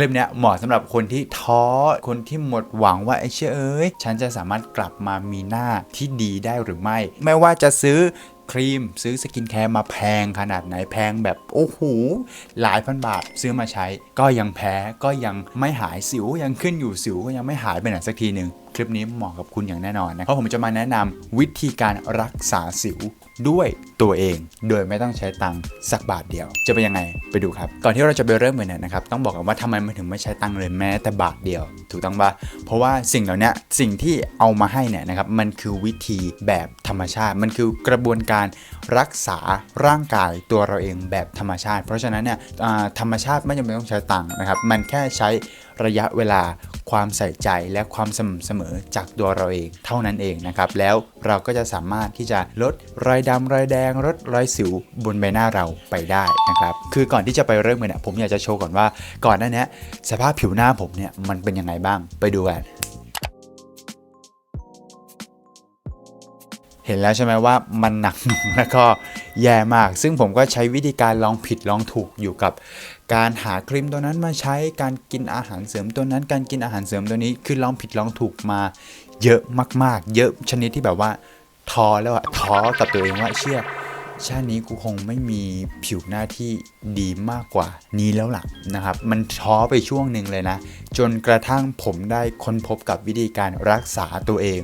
ลิปเนี้ยเหมาะสำหรับคนที่ท้อคนที่หมดหวังว่าไอ้เชื่อเอ้ยฉันจะสามารถกลับมามีหน้าที่ดีได้หรือไม่ ไม่ว่าจะซื้อครีมซื้อสกินแคร์มาแพงขนาดไหนแพงแบบโอ้โหหลายพันบาทซื้อมาใช้ ก็ยังแพ้ก็ยังไม่หายสิวยังขึ้นอยู่สิวก็ยังไม่หายไปไหนสักทีหนึ่งคลิปนี้เหมาะกับคุณอย่างแน่นอนนะเพราะผมจะมาแนะนำวิธีการรักษาสิว ด้วยตัวเอง โดยไม่ต้องใช้ตังค์สักบาทเดียว จะเป็นยังไงไปดูครับ ก่อนที่เราจะไปเริ่มกันเนี่ยนะครับต้องบอกกันว่าทำไมมันถึงไม่ใช้ตังค์เลยแม้แต่บาทเดียว ถูกต้องปะเพราะว่าสิ่งเหล่านี้สิ่งที่เอามาให้เนี่ยนะครับมันคือวิธีแบบธรรมชาติ มันคือกระบวนการรักษาร่างกายตัวเราเองแบบธรรมชาติ เพราะฉะนั้นเนี่ยธรรมชาติไม่จำเป็นต้องใช้ตังค์นะครับมันแค่ใช้ระยะเวลา ความใส่ใจและความสม่ำเสมอจากตัวเราเองเท่านั้นเองนะครับ แล้วเราก็จะสามารถที่จะลดรอยดำรอยแดงลดรอยสิวบนใบหน้าเราไปได้นะครับ คือก่อนที่จะไปเริ่มกันเนี่ยผมอยากจะโชว์ก่อนว่าก่อนหน้านี้สภาพผิวหน้าผมเนี่ยมันเป็นยังไงบ้างไปดูกันเห็นแล้วใช่ไหมว่ามันหนักหน่วงแล้วก็แย่มาก ซึ่งผมก็ใช้วิธีการลองผิดลองถูกอยู่กับ การหาครีมตัวนั้นมาใช้การกินอาหารเสริมตัวนั้นการกินอาหารเสริมตัวนี้คือลองผิดลองถูกมาเยอะมาก ๆ เยอะชนิดที่แบบว่าท้อแล้วอะท้อกับตัวเองว่าเชื่อชาตินี้กูคงไม่มีผิวหน้าที่ดีมากกว่านี้แล้วล่ะนะครับ มันท้อไปช่วงหนึ่งเลยนะ จนกระทั่งผมได้ค้นพบกับวิธีการรักษาตัวเอง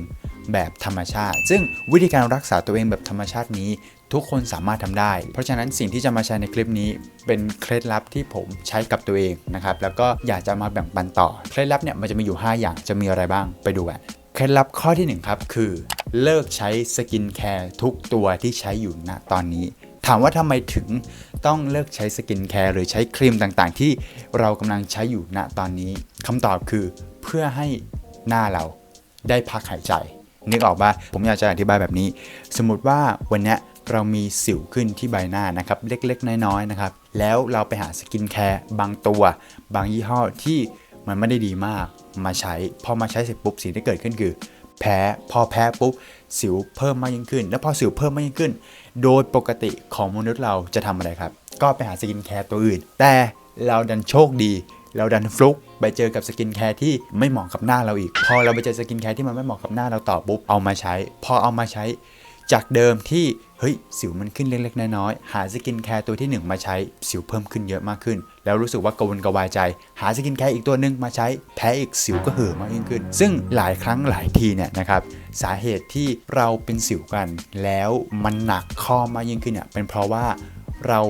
แบบธรรมชาติ ซึ่งวิธีการรักษาตัวเองแบบธรรมชาตินี้ ทุกคนสามารถทำได้ เพราะฉะนั้นสิ่งที่จะมาแชร์ในคลิปนี้ เป็นเคล็ดลับที่ผมใช้กับตัวเองนะครับ แล้วก็อยากจะมาแบ่งปันต่อ เคล็ดลับเนี่ยมันจะมีอยู่ 5 อย่าง จะมีอะไรบ้าง ไปดูกัน เคล็ดลับข้อที่ 1 ครับ คือ เลิกใช้สกินแคร์ทุกตัวที่ใช้อยู่ณตอนนี้ ถามว่าทำไมถึงต้องเลิกใช้สกินแคร์หรือใช้ครีมต่างๆ ที่เรากำลังใช้อยู่ณตอนนี้คำตอบคือเพื่อให้หน้าเราได้พักหายใจนึกออกปะผมอยากจะอธิบายแบบนี้ สมมติว่าวันนี้ เรามีสิวขึ้นที่ใบหน้านะครับเล็กๆ น้อยๆนะครับแล้วเราไปหาสกินแคร์บางตัว บางยี่ห้อที่มันไม่ได้ดีมากมาใช้ พอมาใช้เสร็จปุ๊บสิ่งที่เกิดขึ้นคือ แพ้พอแพ้ปุ๊บสิวเพิ่มมากยิ่งขึ้น แล้วพอสิวเพิ่มมากยิ่งขึ้น โดยปกติของมนุษย์เราจะทำอะไรครับ ก็ไปหาสกินแคร์ตัวอื่น แต่เราดันโชคดีเราดันฟลุกไปเจอกับสกินแคร์ที่ไม่เหมาะกับหน้าเราอีก พอเราไปเจอสกินแคร์ที่มันไม่เหมาะกับหน้าเราต่อปุ๊บเอามาใช้ พอเอามาใช้ จากเดิมที่เฮ้ยสิวมันขึ้นเล็กๆน้อยๆหาสกินแคร์ตัวที่ 1 มาใช้สิวเพิ่มขึ้นเยอะมากขึ้น แล้วรู้สึกว่ากระวนกระวายใจ หาสกินแคร์อีกตัวหนึ่งมาใช้แพ้อีกสิวก็เห่อมากยิ่งขึ้น ซึ่งหลายครั้งหลายทีเนี่ยนะครับสาเหตุที่เราเป็นสิวกัน แล้วมันหนักข้อมากยิ่งขึ้นเนี่ยเป็นเพราะว่า เรา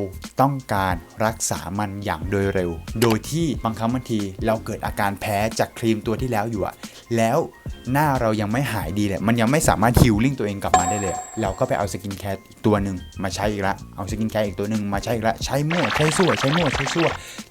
ต้องการรักษามันอย่างโดยเร็ว โดยที่บางครั้งบางทีเราเกิดอาการแพ้จากครีมตัวที่แล้วอยู่อะแล้วหน้าเรายังไม่หายดีเลยมันยังไม่สามารถฮิลลิ่งตัวเองกลับมาได้เลย เราก็ไปเอาสกินแคร์อีกตัวหนึ่งมาใช้อีกละ เอาสกินแคร์อีกตัวหนึ่งมาใช้อีกละ ใช้มั่วใช้สั่วใช้มั่วใช้สั่ว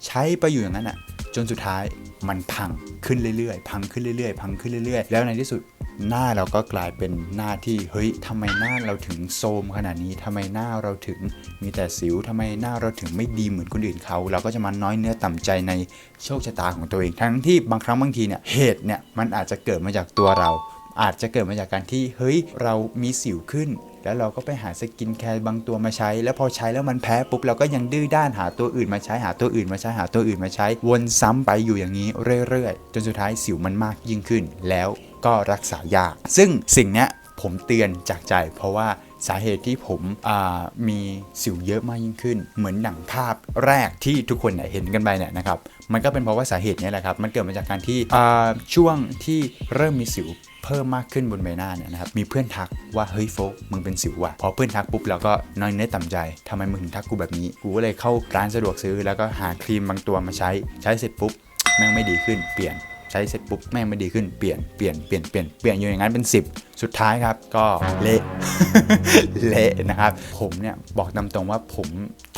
ใช้ไปอยู่อย่างนั้นอะ จนสุดท้ายมันพังขึ้นเรื่อยๆ พังขึ้นเรื่อยๆ พังขึ้นเรื่อยๆ แล้วในที่สุดหน้าเราก็กลายเป็นหน้าที่เฮ้ยทำไมหน้าเราถึงโทรมขนาดนี้ทำไมหน้าเราถึงมีแต่สิวทำไมหน้าเราถึงไม่ดีเหมือนคนอื่นเขา เราก็จะมาน้อยเนื้อต่ำใจในโชคชะตาของตัวเอง ทั้งที่บางครั้งบางทีเนี่ยเหตุเนี่ยมันอาจจะเกิดมาจากตัวเรา อาจจะเกิดมาจากการที่เฮ้ยเรามีสิวขึ้น แล้วเราก็ไปหาสกินแคร์บางตัวมาใช้ แล้วพอใช้แล้วมันแพ้ปุ๊บเราก็ยังดื้อด้านหาตัวอื่นมาใช้หาตัวอื่นมาใช้หาตัวอื่นมาใช้ วนซ้ำไปอยู่อย่างนี้เรื่อยๆ จนสุดท้ายสิวมันมากยิ่งขึ้น แล้วก็รักษายาก ซึ่งสิ่งนี้ผมเตือนจากใจ เพราะว่าสาเหตุที่ผมมีสิวเยอะมากยิ่งขึ้น เหมือนหนังภาพแรกที่ทุกคนเห็นกันไปเนี่ยนะครับมันก็เป็นเพราะว่าสาเหตุนี้แหละครับมันเกิดมาจากการที่ช่วงที่เริ่มมีสิว เพิ่มมากขึ้นบนใบหน้าเนี่ยนะครับมีเพื่อนทักว่าเฮ้ยโฟกมึงเป็นสิวว่ะพอเพื่อนทักปุ๊บเราก็น้อยเนื้อต่ำใจทำไมมึงถึงทักกูแบบนี้กูก็เลยเข้าร้านสะดวกซื้อ แล้วก็หาครีมบางตัวมาใช้ใช้เสร็จปุ๊บแม่งไม่ดีขึ้นเปลี่ยนใช้เสร็จปุ๊บแม่งไม่ดีขึ้นเปลี่ยนเปลี่ยนเปลี่ยนเปลี่ยนเปลี่ยนอยู่อย่างนั้นเป็น 10สุดท้ายครับก็เละเละนะครับ ผมเนี่ยบอกตามตรงว่าผม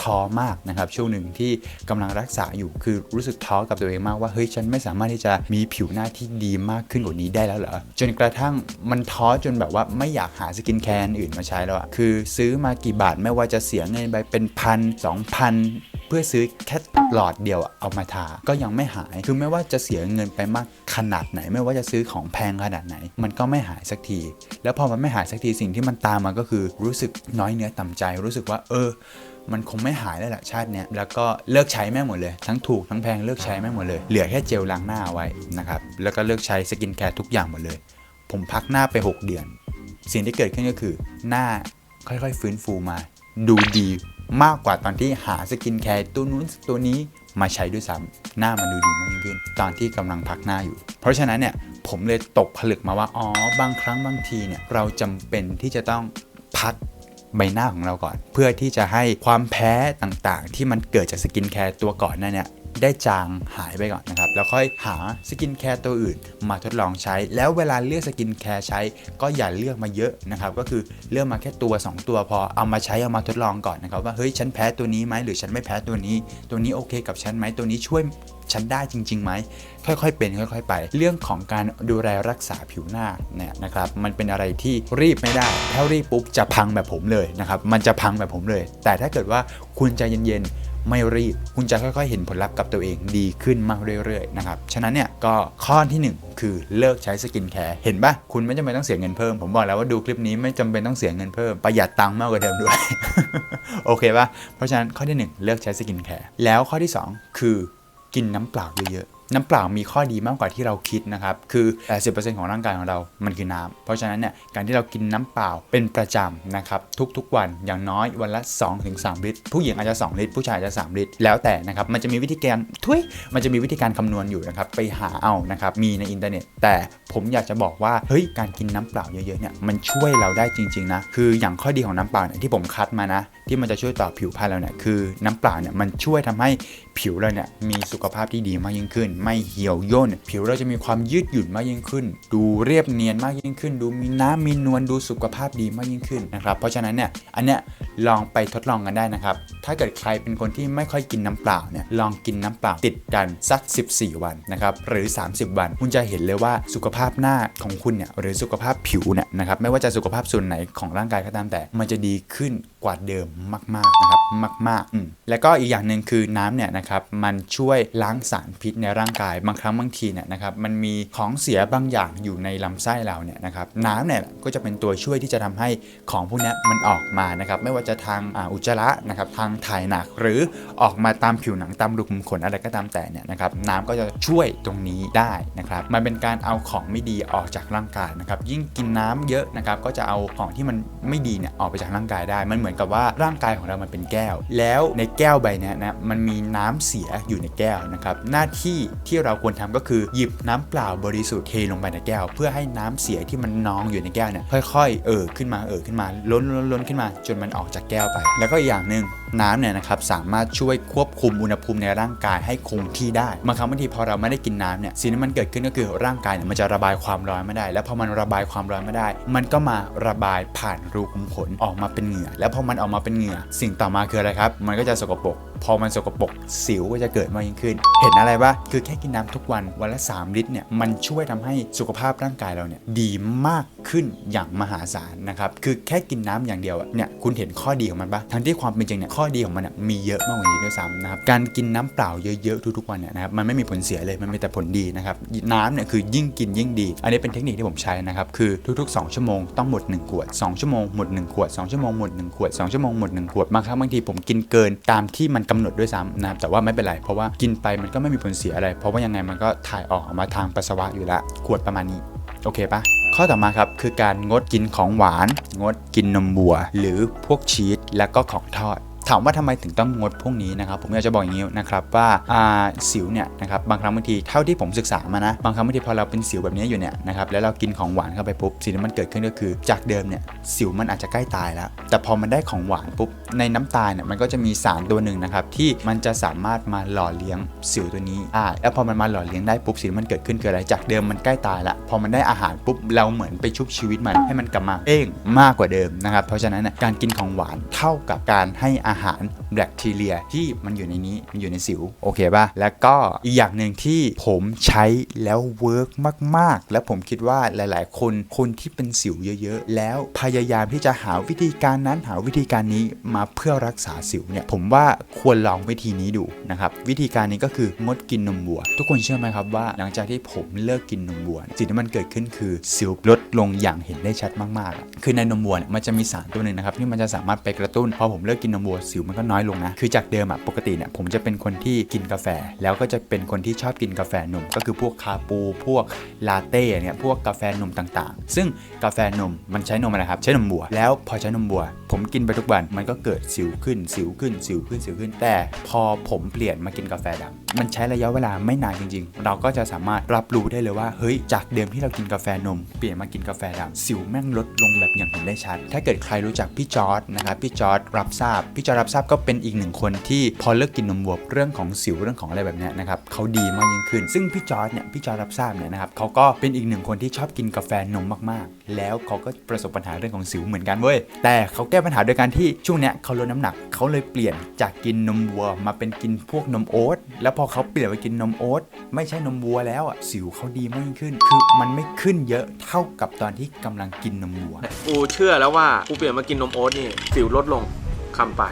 ท้อมากนะครับช่วงหนึ่งที่กำลังรักษาอยู่คือรู้สึกท้อกับตัวเองมากว่าเฮ้ยฉันไม่สามารถที่จะมีผิวหน้าที่ดีมากขึ้นกว่านี้ได้แล้วเหรอจนกระทั่งมันท้อจนแบบว่าไม่อยากหาสกินแคร์อื่นมาใช้แล้วอะคือซื้อมากี่บาทไม่ว่าจะเสียเงินไปเป็นพันสองพันเพื่อซื้อแค่หลอดเดียวเอามาทา ก็ยังไม่หาย คือไม่ว่าจะเสียเงินไปมากขนาดไหน ไม่ว่าจะซื้อของแพงขนาดไหน มันก็ไม่หายสักทีแล้วพอมันไม่หายสักทีสิ่งที่มันตามมาก็คือรู้สึกน้อยเนื้อต่ำใจ รู้สึกว่าเออ มันคงไม่หายแล้วแหละชาติเนี้ยแล้วก็เลิกใช้แม่หมดเลย ทั้งถูกทั้งแพงเลิกใช้แม่หมดเลย เหลือแค่เจลล้างหน้าเอาไว้นะครับแล้วก็เลิกใช้สกินแคร์ทุกอย่างหมดเลย ผมพักหน้าไป 6 เดือน สิ่งที่เกิดขึ้นก็คือ หน้าค่อยๆ ฟื้นฟูมา ดูดีมากกว่าตอนที่หาสกินแคร์ตัวนู้นตัวนี้ มาใช้ด้วยซ้ำหน้ามันดูดีมากยิ่งขึ้น ตอนที่กำลังพักหน้าอยู่ เพราะฉะนั้นเนี่ยผมเลยตกผลึกมาว่าอ๋อบางครั้งบางทีเนี่ยเราจำเป็นที่จะต้องพักใบหน้าของเราก่อน เพื่อที่จะให้ความแพ้ต่างๆ ที่มันเกิดจากสกินแคร์ตัวก่อนนั่นเนี่ย ได้จางหายไปก่อนนะครับ แล้วค่อยหาสกินแคร์ตัวอื่นมาทดลองใช้ แล้วเวลาเลือกสกินแคร์ใช้ ก็อย่าเลือกมาเยอะนะครับ ก็คือเลือกมาแค่ตัว 2 ตัวพอเอามาใช้เอามาทดลองก่อนนะครับว่าเฮ้ยฉันแพ้ตัวนี้ไหมหรือฉันไม่แพ้ตัวนี้ ตัวนี้โอเคกับฉันไหมตัวนี้ช่วยฉันได้จริงๆไหมค่อยๆ เป็นค่อย ๆ ไป เรื่องของการดูแลรักษาผิวหน้าเนี่ยนะครับ มันเป็นอะไรที่รีบไม่ได้ ถ้ารีบปุ๊บจะพังแบบผมเลยนะครับ มันจะพังแบบผมเลย แต่ถ้าเกิดว่าคุณใจเย็นๆ ไม่รีบ คุณจะค่อยๆ เห็นผลลัพธ์กับตัวเองดีขึ้นมากเรื่อยๆ นะครับ ฉะนั้นเนี่ยก็ข้อที่ 1 คือเลิกใช้สกินแคร์ เห็นปะคุณไม่จำเป็นต้องเสียเงินเพิ่ม ผมบอกแล้วว่าดูคลิปนี้ไม่จำเป็นต้องเสียเงินเพิ่ม ประหยัดตังค์มากกว่าเดิมด้วย โอเคปะเพราะฉะนั้นข้อที่ 1 เลิกใช้สกินแคร์ แล้วข้อที่ 2 คือกินน้ำเปล่าเยอะๆ น้ำเปล่ามีข้อดีมากกว่าที่เราคิดนะครับ คือ 80%ของร่างกายของเรามันคือน้ำ เพราะฉะนั้นเนี่ย การที่เรากินน้ำเปล่าเป็นประจำนะครับ ทุกๆวันอย่างน้อยวันละ 2-3 ลิตร ผู้หญิงอาจจะ 2 ลิตร ผู้ชายอาจจะ 3 ลิตร แล้วแต่นะครับ มันจะมีวิธีการทุยมันจะมีวิธีการคำนวณอยู่นะครับ ไปหาเอานะครับ มีในอินเทอร์เน็ต แต่ผมอยากจะบอกว่า เฮ้ย การกินน้ำเปล่าเยอะๆเนี่ย มันช่วยเราได้จริงๆนะ คืออย่างข้อดีของน้ำเปล่าเนี่ยที่ผมคัดมานะ ที่มันจะช่วยต่อผิวพรรณเราเนี่ยคือน้ำเปล่าเนี่ยมันช่วยทำให้ผิวเราเนี่ยมีสุขภาพที่ดีมากยิ่งขึ้น ไม่เหี่ยวย่น ผิวเราจะมีความยืดหยุ่นมากยิ่งขึ้น ดูเรียบเนียนมากยิ่งขึ้น ดูมีน้ำมีนวลดูสุขภาพดีมากยิ่งขึ้นนะครับเพราะฉะนั้นเนี่ยอันเนี้ยลองไปทดลองกันได้นะครับถ้าเกิดใครเป็นคนที่ไม่ค่อยกินน้ำเปล่าเนี่ยลองกินน้ำเปล่าติดกันสัก 14 วันนะครับหรือ 30 วัน คุณจะเห็นเลยว่าสุขภาพหน้าของคุณเนี่ยหรือสุขภาพผิวเนี่ยนะครับไม่ว่าจะสุขภาพส่วนไหนของร่างกายก็ตามแต่ มันจะดีขึ้นกว่าเดิมมากๆนะครับ มากๆ แล้วก็อีกอย่างหนึ่งคือน้ำเนี่ยนะครับมันช่วยล้างสารพิษในร่างกายบางครั้งบางทีเนี่ยนะครับมันมีของเสียบางอย่างอยู่ในลำไส้เราเนี่ยนะครับน้ำเนี่ยก็จะเป็นตัวช่วยที่จะทำให้ของพวกนี้มันออกมานะครับไม่ว่าจะทางอุจจาระนะครับทางถ่ายหนักหรือออกมาตามผิวหนังตามรูขุมขนอะไรก็ตามแต่เนี่ยนะครับน้ำก็จะช่วยตรงนี้ได้นะครับมันเป็นการเอาของไม่ดีออกจากร่างกายนะครับยิ่งกินน้ำเยอะนะครับก็จะเอาของที่มันไม่ดีเนี่ยออกไปจากร่างกายได้ มันเหมือนกับว่าร่างกายของเรามันเป็นแก้ว แล้วในแก้วใบนี้นะมันมีน้ำเสียอยู่ในแก้วนะครับหน้าที่ที่เราควรทำก็คือหยิบน้ำเปล่าบริสุทธิ์เทลงไปในแก้ว เพื่อให้น้ำเสียที่มันนองอยู่ในแก้วเนี่ยค่อยๆ เอ่อขึ้นมาเอ่อขึ้นมาล้นล้นล้นขึ้นมา จนมันออกจากแก้วไป แล้วก็อีกอย่างหนึ่งน้ำเนี่ยนะครับสามารถช่วยควบคุมอุณหภูมิในร่างกายให้คงที่ได้บางครั้งบางทีพอเราไม่ได้กินน้ำเนี่ยสิ่งที่มันเกิดขึ้นก็คือร่างกายเนี่ยมันจะระบายความร้อนไม่ได้ แล้วพอมันระบายความร้อนไม่ได้ มันก็มาระบายผ่านรูขุมขนออกมาเป็นเหงื่อ แล้วพอมันออกมาเป็นเหงื่อ สิ่งต่อมาคืออะไรครับ มันก็จะสกปรก พอมันสกปรกสิวก็จะเกิดมากยิ่งขึ้น เห็นอะไรปะคือแค่กินน้ำทุกวันวันละ 3 ลิตรเนี่ยมันช่วยทำให้สุขภาพร่างกายเราเนี่ยดีมากขึ้นอย่างมหาศาลนะครับคือแค่กินน้ำอย่างเดียวเนี่ยคุณเห็นข้อดีของมันปะทั้งที่ความเป็นจริงเนี่ยข้อดีของมันมีเยอะมากกว่านี้ด้วยซ้ำนะครับการกินน้ำเปล่าเยอะๆทุกๆวันเนี่ยนะครับมันไม่มีผลเสียเลยมันมีแต่ผลดีนะครับน้ำเนี่ยคือยิ่งกินยิ่งดี อันนี้เป็นเทคนิคที่ผมใช้นะครับคือทุกๆ 2 ชั่วโมงต้องหมด 1 ขวด 2 ชั่วโมงหมด 1 ขวด 2 ชั่วโมงหมด 1 ขวด 2 ชั่วโมงหมด 1 ขวดบางครั้งบางทีผมกินเกินตามที่มันกำหนดด้วยซ้ำนะครับแต่ว่าไม่เป็นไร เพราะว่ากินไปมันก็ไม่มีผลเสียอะไร เพราะว่ายังไงมันก็ถ่ายออกมาทางปัสสาวะอยู่แล้วขวดประมาณนี้โอเคปะข้อต่อมาครับคือการงดกินของหวาน งดกินนมวัว หรือพวกชีสและก็ของทอด ถามว่าทำไมถึงต้องงดพวกนี้นะครับ ผมอยากจะบอกอย่างนี้นะครับว่าอ่าสิวเนี่ยนะครับบางครั้งบางทีเท่าที่ผมศึกษามานะบางครั้งบางทีพอเราเป็นสิวแบบนี้อยู่เนี่ยนะครับแล้วเรากินของหวานเข้าไปปุ๊บสิ่งที่มันเกิดขึ้นก็คือ จากเดิมเนี่ยสิวมันอาจจะใกล้ตายแล้ว แต่พอมันได้ของหวานปุ๊บในน้ำตาลเนี่ยมันก็จะมีสารตัวหนึ่งนะครับที่มันจะสามารถมาหล่อเลี้ยงสิวตัวนี้อ่าแล้วพอมันมาหล่อเลี้ยงได้ปุ๊บสิ่งที่มันเกิดขึ้นคืออะไรจากเดิมมันใกล้ตายแล้วพอมันได้อาหารปุ๊บเราเหมือนไปชุบชีวิตมันให้มันกลับมาเอ้งมากกว่าเดิมนะครับเพราะฉะนั้นการกินของหวานเท่ากับการให้อาหารแบคทีเรียที่มันอยู่ในนี้มันอยู่ในสิวโอเคป่ะแล้วก็อีกอย่างหนึ่งที่ผมใช้แล้วเวิร์กมาก ๆ และผมคิดว่าหลาย ๆ คนคนที่เป็นสิวเยอะ ๆ แล้วพยายามที่จะหาวิธีการนั้นหาวิธีการนี้มาเพื่อรักษาสิวเนี่ยผมว่าควรลองวิธีนี้ดูนะครับวิธีการนี้ก็คืองดกินนมวัว ทุกคนเชื่อไหมครับว่า หลังจากที่ผมเลิกกินนมวัว สิ่งที่มันเกิดขึ้นคือสิวลดลงอย่างเห็นได้ชัดมากๆ คือในนมวัวเนี่ยมันจะมีสารตัวหนึ่งนะครับที่มันจะสามารถไปกระตุ้นพอผมเลิกกินนมวัวสิวมันก็น้อยลงนะ คือจากเดิมอะปกติเนี่ยผมจะเป็นคนที่กินกาแฟ แล้วก็จะเป็นคนที่ชอบกินกาแฟนม ก็คือพวกคาปู พวกลาเต้เนี่ยพวกกาแฟนมต่างๆ ซึ่งกาแฟนมมันใช้นมอะไรครับ ใช้นมวัว แล้วพอใช้นมวัว ผมกินไปทุกวันมันก็เกิดสิวขึ้นสิวขึ้นสิวขึ้นสิวขึ้น แต่พอผมเปลี่ยนมากินกาแฟดำมันใช้ระยะเวลาไม่นานจริง ๆ เราก็จะสามารถรับรู้ได้เลยว่าเฮ้ยจากเดิมที่เรากินกาแฟนม เปลี่ยนมากินกาแฟดำสิวแม่งลดลงแบบอย่างเห็นได้ชัด ถ้าเกิดใครรู้จักพี่จอร์ดนะครับพี่จอร์ดรับทราบพี่จอร์ดรับทราบก็เป็นอีกหนึ่งคนที่พอเลิกกินนมวัวเรื่องของสิวเรื่องของอะไรแบบนี้นะครับเขาดีมากยิ่งขึ้น ซึ่งพี่จอร์ดเนี่ยพี่จอร์ดรับทราบเนี่ยนะครับเขาก็เป็นอีกหนึ่งคนที่ชอบกินกาแฟนมมากๆ แล้วเขาก็ประสบปัญหาเรื่องของสิวเหมือนกันเว้ยแต่เขาแก้ปัญหาโดยการที่ช่วงเนี้ยเขาลดน้ำหนักเขาเลยเปลี่ยนจากกินนมวัวมาเป็นกินพวกนมโอ๊ตแล้วพอเขาเปลี่ยนไปกินนมโอ๊ตไม่ใช่นมวัวแล้วอะสิวเขาดีมากยิ่งขึ้น คือมันไม่ขึ้นเยอะเท่ากับตอนที่กำลังกินนมวัวกูเชื่อแล้วว่ากูเปลี่ยนมากินนมโอ๊ตนี่สิวลดลง คำไป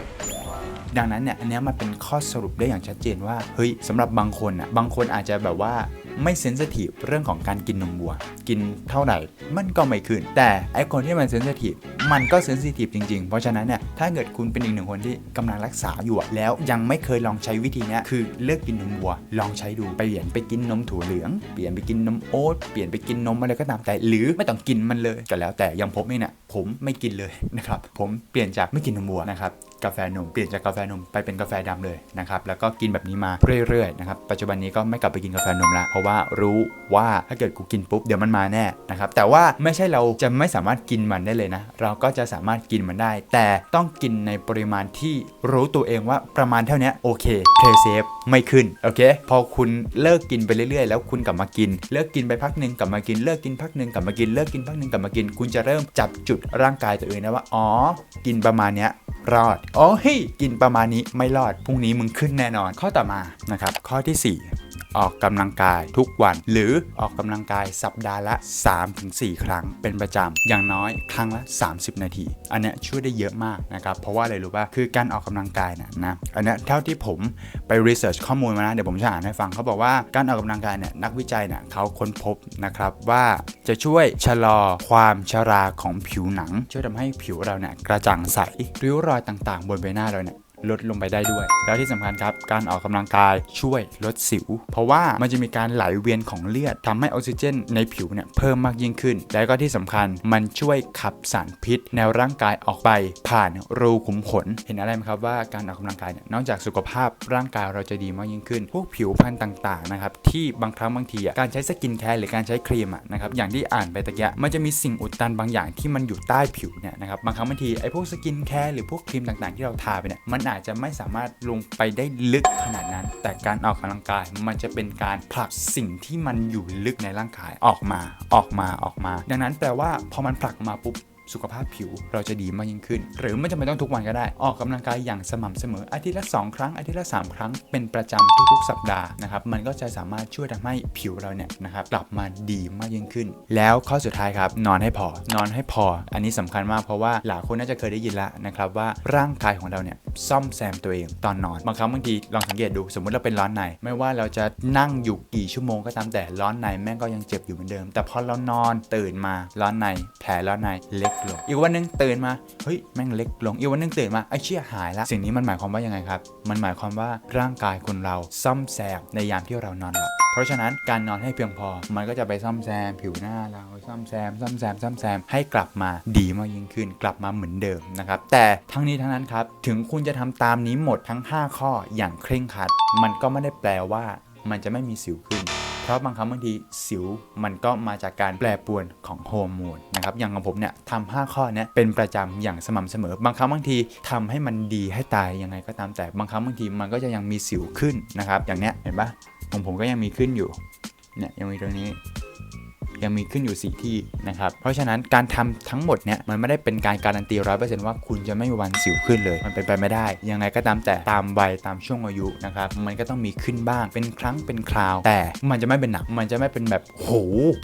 ดังนั้นเนี่ยอันนี้มันเป็นข้อสรุปได้อย่างชัดเจนว่าเฮ้ยสำหรับบางคนอะบางคนอาจจะแบบว่าไม่เซนซิทีฟเรื่องของการกินนมวัว กินเท่าไหร่มันก็ไม่ขึ้น แต่ไอคนที่มันเซนซิทีฟมันก็เซนซิทีฟจริงๆ เพราะฉะนั้นเนี่ยถ้าเกิดคุณเป็นอีกหนึ่งคนที่กำลังรักษาอยู่แล้วยังไม่เคยลองใช้วิธีนี้คือเลิกกินนมวัว ลองใช้ดูไปเปลี่ยนไปกินนมถั่วเหลือง เปลี่ยนไปกินนมโอ๊ตเปลี่ยนไปกินนมอะไรก็ตามแต่หรือไม่ต้องกินมันเลยก็แล้วแต่ยังผมเองเนี่ยผมไม่กินเลยนะครับ ผมเปลี่ยนจากไม่กินนมวัวนะครับกาแฟนมเปลี่ยนจากกาแฟนมไปเป็นกาแฟดำเลยนะครับ แล้วก็กินแบบนี้มาเรื่อยๆนะครับปัจจุบันนี้ก็ไม่กลับไปกินกาแฟนมละเพราะว่ารู้ว่าถ้าเกิดกูกินปุ๊บเดี๋ยวมันมาแน่นะครับแต่ว่าไม่ใช่เราจะไม่สามารถกินมันได้เลยนะ เราก็จะสามารถกินมันได้ แต่ต้องกินในปริมาณที่รู้ตัวเองว่าประมาณเท่านี้โอเคเพลย์เซฟไม่ขึ้นโอเค พอคุณเลิกกินไปเรื่อยๆ แล้วคุณกลับมากิน เลิกกินไปพักหนึ่งกลับมากินเลิกกินพักหนึ่งกลับมากินเลิกกินพักหนึ่งกลับมากิน คุณจะเริ่มจับจุดร่างกายตัวเองนะว่า อ๋อ กินประมาณเนี้ยรอด อ๋อเฮ้ยกินประมาณนี้ไม่รอด พรุ่งนี้มึงขึ้นแน่นอน ข้อต่อมานะครับ ข้อทีสี่4 ออกกำลังกายทุกวัน หรือออกกำลังกายสัปดาห์ละ 3-4 ครั้งเป็นประจำอย่างน้อยครั้งละ 30 นาที อันนี้ช่วยได้เยอะมากนะครับเพราะว่าอะไรรู้ป่ะคือการออกกำลังกายนะนะอันนี้เท่าที่ผมไปรีเสิร์ชข้อมูลมานะเดี๋ยวผมจะอ่านให้ฟังเขาบอกว่าการออกกำลังกายเนี่ยนักวิจัยเนี่ยเขาค้นพบนะครับว่าจะช่วยชะลอความชราของผิวหนัง ช่วยทำให้ผิวเราเนี่ยกระจ่างใสริ้วรอยต่างๆ บนใบหน้าเราเนี่ย ลดลงไปได้ด้วย แล้วที่สำคัญครับ การออกกำลังกายช่วยลดสิว เพราะว่ามันจะมีการไหลเวียนของเลือดทำให้ออกซิเจนในผิวเนี่ยเพิ่มมากยิ่งขึ้น แล้วก็ที่สำคัญมันช่วยขับสารพิษแนร่างกายออกไปผ่านรูขุมขน เห็นอะไรไหมครับว่าการออกกำลังกายเนี่ยนอกจากสุขภาพร่างกายเราจะดีมากยิ่งขึ้น พวกผิวพรรณต่างๆนะครับที่บางครั้งบางทีการใช้สกินแคร์หรือการใช้ครีมะนะครับอย่างที่อ่านไปตะกี้มันจะมีสิ่งอุดตันบางอย่างที่มันอยู่ใต้ผิวเนี่ยนะครับบางครั้งบางทีไอ้พวกสกินแคร์หรือพวกครีมต่างๆ ที่เราทาไปเนี่ยมันอาจจะไม่สามารถลงไปได้ลึกขนาดนั้น แต่การออกกำลังกายมันจะเป็นการผลักสิ่งที่มันอยู่ลึกในร่างกายออกมาออกมาออกมา ดังนั้นแปลว่าพอมันผลักมาปุ๊บสุขภาพผิวเราจะดีมากยิ่งขึ้น หรือไม่จำเป็นต้องทุกวันก็ได้ ออกกำลังกายอย่างสม่ำเสมอ อาทิตย์ละ 2 ครั้ง อาทิตย์ละ 3 ครั้ง เป็นประจำทุกๆ สัปดาห์นะครับ มันก็จะสามารถช่วยทำให้ผิวเราเนี่ยนะครับกลับมาดีมากยิ่งขึ้น แล้วข้อสุดท้ายครับ นอนให้พอ นอนให้พอ อันนี้สำคัญมากเพราะว่าหลายคนน่าจะเคยได้ยินแล้วนะครับว่าร่างกายของเราเนี่ย ซ่อมแซมตัวเองตอนนอน บางครั้งบางทีลองสังเกตดูสมมุติเราเป็นร้อนใน ไม่ว่าเราจะนั่งอยู่กี่ชั่วโมงก็ตามแต่ร้อนในแม่งก็ยังเจ็บอยู่เหมือนเดิม แต่พอเรานอนตื่นมาร้อนในแผลร้อนในเล็กลง อีกวันหนึงตื่นมาเฮ้ยแม่งเล็กลง อีกวันหนึงตื่นมาไอ้เชี่ยหายละสิ่งนี้มันหมายความว่ายังไงครับ มันหมายความว่าร่างกายคนเราซ่อมแซมในยามที่เรานอนหลับเพราะฉะนั้นการนอนให้เพียงพอมันก็จะไปซ่อมแซมผิวหน้าเรา ซ่อมแซมซ่อมแซมซ่อมแซมให้กลับมาดีมากยิ่งขึ้น กลับมาเหมือนเดิมนะครับแต่ทั้งนี้ทั้งนั้นครับถึงคุณจะทำตามนี้หมดทั้ง 5 ข้ออย่างเคร่งครัด มันก็ไม่ได้แปลว่ามันจะไม่มีสิวขึ้นเพราะบางครั้งบางทีสิวมันก็มาจากการแปรปรวนของฮอร์โมนนะครับอย่างของผมเนี่ยทำ5ข้อเนี้ยเป็นประจำอย่างสม่ำเสมอ บางครั้งบางทีทำให้มันดีให้ตายยังไงก็ตามแต่บางครั้งบางทีมันก็จะยังมีสิวขึ้นนะครับอย่างเนี้ยเห็นปะของผมก็ยังมีขึ้นอยู่เนี่ยยังมีตรงนี้ ยังมีขึ้นอยู่ 4 ที่นะครับ เพราะฉะนั้นการทำทั้งหมดเนี่ยมันไม่ได้เป็นการการันตีร้อยเปอร์เซ็นต์ว่าคุณจะไม่มีวันสิวขึ้นเลย มันเป็นไปไม่ได้ ยังไงก็ตามแต่ตามวัยตามช่วงอายุนะครับมันก็ต้องมีขึ้นบ้างเป็นครั้งเป็นคราว แต่มันจะไม่เป็นหนักมันจะไม่เป็นแบบโห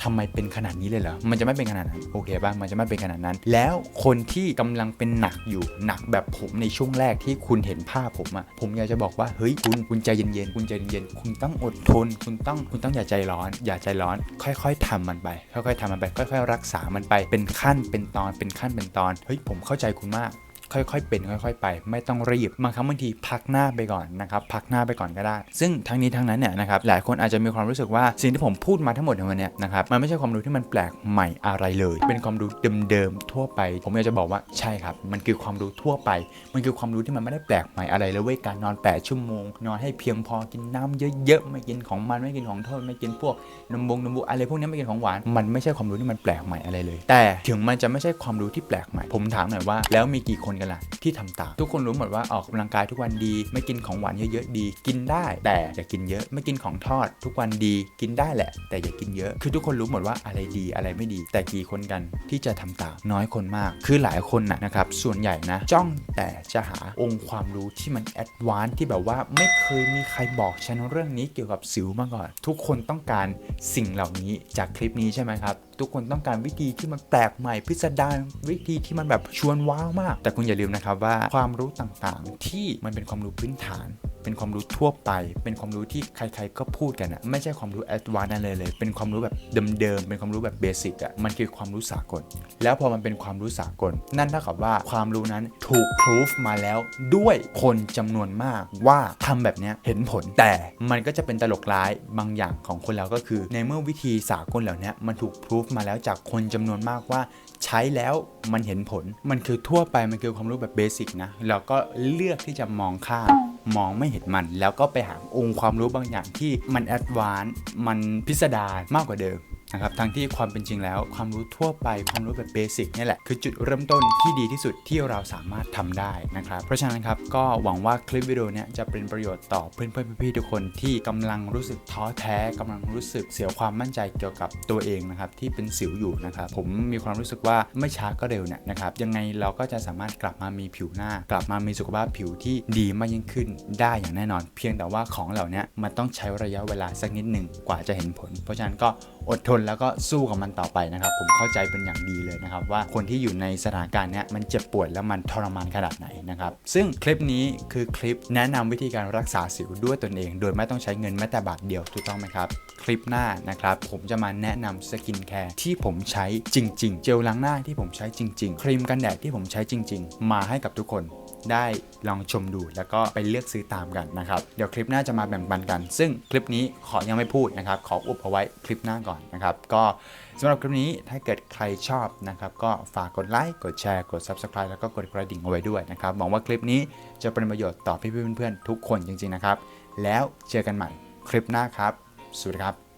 ทำไมเป็นขนาดนี้เลยเหรอมันจะไม่เป็นขนาดนั้นโอเคบ้างมันจะไม่เป็นขนาดนั้น แล้วคนที่กำลังเป็นหนักอยู่หนักแบบผมในช่วงแรกที่คุณเห็นภาพผมอะผมอยากจะบอกว่าเฮ้ยคุณคุณใจเย็นๆคุณใจเย็นๆคุณต้องอดทน คุณต้องคุณต้องอย่าใจร้อน อย่าใจร้อน ค่อย ๆทำมันไปค่อยๆทำมันไปค่อย ๆ รักษามันไปเป็นขั้นเป็นตอนเป็นขั้นเป็นตอนเฮ้ยผมเข้าใจคุณมาก ค่อยๆ เป็นค่อย ๆ ไป ไม่ต้องรีบบางครั้งบางทีพักหน้าไปก่อนนะครับพักหน้าไปก่อนก็ได้ ซึ่งทั้งนี้ทั้งนั้นเนี่ยนะครับหลายคนอาจจะมีความรู้สึกว่าสิ่งที่ผมพูดมาทั้งหมดในวันเนี้ยนะครับมันไม่ใช่ความรู้ที่มันแปลกใหม่อะไรเลย เป็นความรู้เดิมๆทั่วไป ผมอยากจะบอกว่าใช่ครับ มันคือความรู้ทั่วไป มันคือความรู้ที่มันไม่ได้แปลกใหม่อะไรเลยเว้ยการนอน 8 ชั่วโมง นอนให้เพียงพอกินน้ำเยอะๆไม่กินของมันไม่กินของทอดไม่กินพวกนมบงนมบุอะไรพวกนี้ไม่กินของหวานมันไม่ใช่ความรู้ที่มันแปลกใหม่อะไรเลย แต่ถึงมันจะไม่ใช่ความรู้ที่แปลกใหม่ ผมถามหน่อยว่าแล้วมีกี่คนกันล่ะที่ทำตาม ทุกคนรู้หมดว่าออกกำลังกายทุกวันดี ไม่กินของหวานเยอะๆดี กินได้แต่อย่ากินเยอะ ไม่กินของทอด ทุกวันดีกินได้แหละ แต่อย่ากินเยอะ คือทุกคนรู้หมดว่าอะไรดีอะไรไม่ดี แต่กี่คนกันที่จะทำตามน้อยคนมาก คือหลายคนนะนะครับส่วนใหญ่นะ จ้องแต่จะหาองค์ความรู้ที่มันแอดวานซ์ที่แบบว่าไม่เคยมีใครบอกฉันเรื่องนี้เกี่ยวกับสิวมาก่อน ทุกคนต้องการสิ่งเหล่านี้จากคลิปนี้ใช่ไหมครับทุกคนต้องการวิธีที่มันแปลกใหม่พิสดารวิธีที่มันแบบชวนว้าวมาก แต่คุณอย่าลืมนะครับว่าความรู้ต่างๆ ที่มันเป็นความรู้พื้นฐาน เป็นความรู้ทั่วไป เป็นความรู้ที่ใครๆก็พูดกันอะไม่ใช่ความรู้แอดวานซ์นั่นเลยเลย เป็นความรู้แบบเดิมๆ เป็นความรู้แบบเบสิกอะมันคือความรู้สากล แล้วพอมันเป็นความรู้สากล นั่นเท่ากับว่าความรู้นั้นถูกพิสูจมาแล้วด้วยคนจำนวนมากว่าทำแบบเนี้ยเห็นผล แต่มันก็จะเป็นตลกร้ายบางอย่างของคนเราก็คือ ในเมื่อวิธีสากลเหล่านี้มันถูกพิสูจมาแล้วจากคนจำนวนมากว่าใช้แล้วมันเห็นผล มันคือทั่วไป มันคือความรู้แบบเบสิกนะ เราก็เลือกที่จะมองข้าม มองไม่เห็นมัน แล้วก็ไปหาองค์ความรู้บางอย่างที่มันแอดวานซ์มันพิสดารมากกว่าเดิม นะครับทั้งที่ความเป็นจริงแล้ว ความรู้ทั่วไปความรู้แบบเบสิกนี่แหละคือจุดเริ่มต้นที่ดีที่สุดที่เราสามารถทำได้นะครับเพราะฉะนั้นครับก็หวังว่าคลิปวิดีโอนี้จะเป็นประโยชน์ต่อเพื่อนๆพี่ๆทุกคนที่กำลังรู้สึกท้อแท้กำลังรู้สึกเสียความมั่นใจเกี่ยวกับตัวเองนะครับที่เป็นสิวอยู่นะครับผมมีความรู้สึกว่าไม่ช้าก็เร็วเนี่ยนะครับยังไงเราก็จะสามารถกลับมามีผิวหน้า กลับมามีสุขภาพผิวที่ดีมากยิ่งขึ้นได้อย่างแน่นอน เพียงแต่ว่าของเหล่านี้มันต้องใช้ระยะเวลาสักนิดหนึ่งกว่าจะเห็นผล เพราะฉะนั้นก็อดทนแล้วก็สู้กับมันต่อไปนะครับผมเข้าใจเป็นอย่างดีเลยนะครับว่าคนที่อยู่ในสถานการณ์เนี้ยมันเจ็บปวดแล้วมันทรมานขนาดไหนนะครับซึ่งคลิปนี้คือคลิปแนะนำวิธีการรักษาสิวด้วยตนเอง โดยไม่ต้องใช้เงินแม้แต่บาทเดียวถูกต้องไหมครับคลิปหน้านะครับ ผมจะมาแนะนำสกินแคร์ที่ผมใช้จริง ๆ เจลล้างหน้าที่ผมใช้จริง ๆ ครีมกันแดดที่ผมใช้จริง ๆ มาให้กับทุกคนได้ลองชมดูแล้วก็ไปเลือกซื้อตามกันนะครับ เดี๋ยวคลิปหน้าจะมาแบ่งปันกัน ซึ่งคลิปนี้ขอยังไม่พูดนะครับ ขออุบเอาไว้คลิปหน้าก่อนนะครับ ก็สำหรับคลิปนี้ถ้าเกิดใครชอบนะครับ ก็ฝากกดไลค์กดแชร์กด Subscribe แล้วก็กดกระดิ่งเอาไว้ด้วยนะครับหวังว่าคลิปนี้จะเป็นประโยชน์ต่อพี่ๆเพื่อนๆทุกคนจริงๆนะครับ แล้วเจอกันใหม่คลิปหน้าครับ สวัสดีครับ